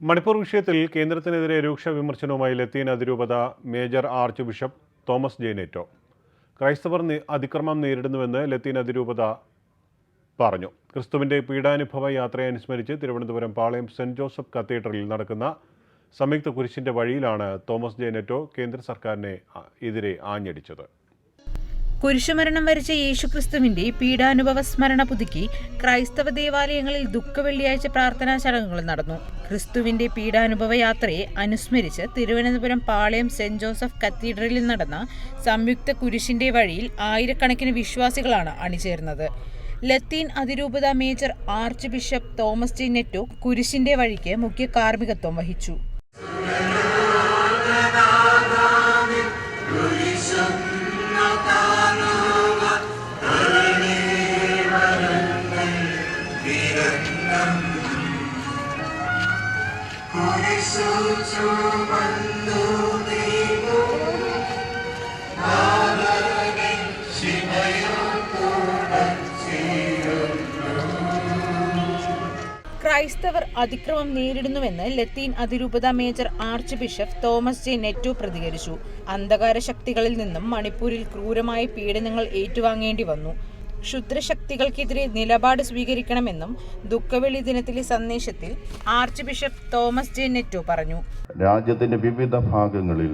മണിപ്പൂർ വിഷയത്തിൽ കേന്ദ്രത്തിനെതിരെ രൂക്ഷ വിമർശനവുമായി ലത്തീൻ അതിരൂപത മേജർ ആർച്ച് ബിഷപ്പ് തോമസ് ജെയ്നേറ്റോ ക്രൈസ്തവർ അതിക്രമം നേരിടുന്നുവെന്ന് ലത്തീൻ അതിരൂപത പറഞ്ഞു. ക്രിസ്തുവിന്റെ പീഡാനുഭവ യാത്രയെ അനുസ്മരിച്ച് തിരുവനന്തപുരം പാളയം സെന്റ് ജോസഫ് കത്തീഡ്രലിൽ നടക്കുന്ന സംയുക്ത കുരിശിന്റെ വഴിയിലാണ് തോമസ് ജെയ്നേറ്റോ കേന്ദ്ര സർക്കാരിനെ എതിരെ ആഞ്ഞടിച്ചത്. കുരിശുമരണം വരിച്ച യേശുക്രിസ്തുവിന്റെ പീഡാനുഭവ സ്മരണ പുതുക്കി ക്രൈസ്തവ ദേവാലയങ്ങളിൽ ദുഃഖ വെള്ളിയാഴ്ച പ്രാർത്ഥനാ ചടങ്ങുകൾ നടന്നു. ക്രിസ്തുവിന്റെ പീഡാനുഭവ യാത്രയെ അനുസ്മരിച്ച് തിരുവനന്തപുരം പാളയം സെന്റ് ജോസഫ് കത്തീഡ്രലിൽ നടന്ന സംയുക്ത കുരിശിന്റെ വഴിയിൽ ആയിരക്കണക്കിന് വിശ്വാസികളാണ് അണിചേർന്നത്. ലത്തീൻ അതിരൂപത major archbishop Thomas J Netto കുരിശിന്റെ വഴിക്ക് മുഖ്യ കാർമ്മികത്വം വഹിച്ചു. ക്രൈസ്തവർ അതിക്രമം നേരിടുന്നുവെന്ന് ലത്തീൻ അതിരൂപത major archbishop Thomas J Netto പ്രതികരിച്ചു. അന്ധകാര ശക്തികളിൽ നിന്നും മണിപ്പൂരിൽ ക്രൂരമായ പീഡനങ്ങൾ ഏറ്റുവാങ്ങേണ്ടി വന്നു. ക്ഷുദ്രശക്തികൾക്കെതിരെ നിലപാട് സ്വീകരിക്കണമെന്നും ദുഃഖവെള്ളി ദിനത്തിലെ സന്ദേശത്തിൽ ആർച്ച് ബിഷപ്പ് തോമസ് ജെ നെറ്റോ പറഞ്ഞു. രാജ്യത്തിന്റെ വിവിധ ഭാഗങ്ങളിൽ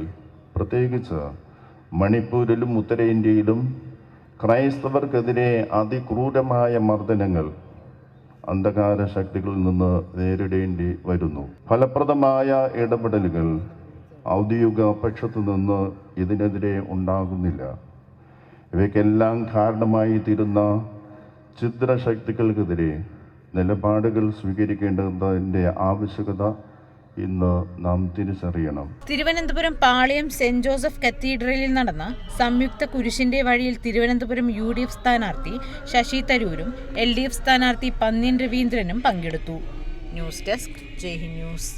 പ്രത്യേകിച്ച് മണിപ്പൂരിലും ഉത്തരേന്ത്യയിലും ക്രൈസ്തവർക്കെതിരെ അതിക്രൂരമായ മർദ്ദനങ്ങൾ അന്ധകാര ശക്തികളിൽ നിന്ന് നേരിടേണ്ടി വരുന്നു. ഫലപ്രദമായ ഇടപെടലുകൾ ഔദ്യോഗിക പക്ഷത്തു നിന്ന് ഇതിനെതിരെ ഉണ്ടാകുന്നില്ല. ഇവയ്ക്കെല്ലാം കാരണമായി തീരുന്ന ചിദ്രശക്തികൾക്കെതിരെ നിലപാടുകൾ സ്വീകരിക്കേണ്ടതിന്റെ ആവശ്യകത ഇന്ന് നാം തിരിച്ചറിയണം. തിരുവനന്തപുരം പാളയം സെന്റ് ജോസഫ് കത്തീഡ്രലിൽ നടന്ന സംയുക്ത കുരിശിന്റെ വഴിയിൽ തിരുവനന്തപുരം യു ഡി എഫ് സ്ഥാനാർത്ഥി ശശി തരൂരും എൽ ഡി എഫ് സ്ഥാനാർത്ഥി പന്ന്യൻ രവീന്ദ്രനും പങ്കെടുത്തു. News desk Jaihind news.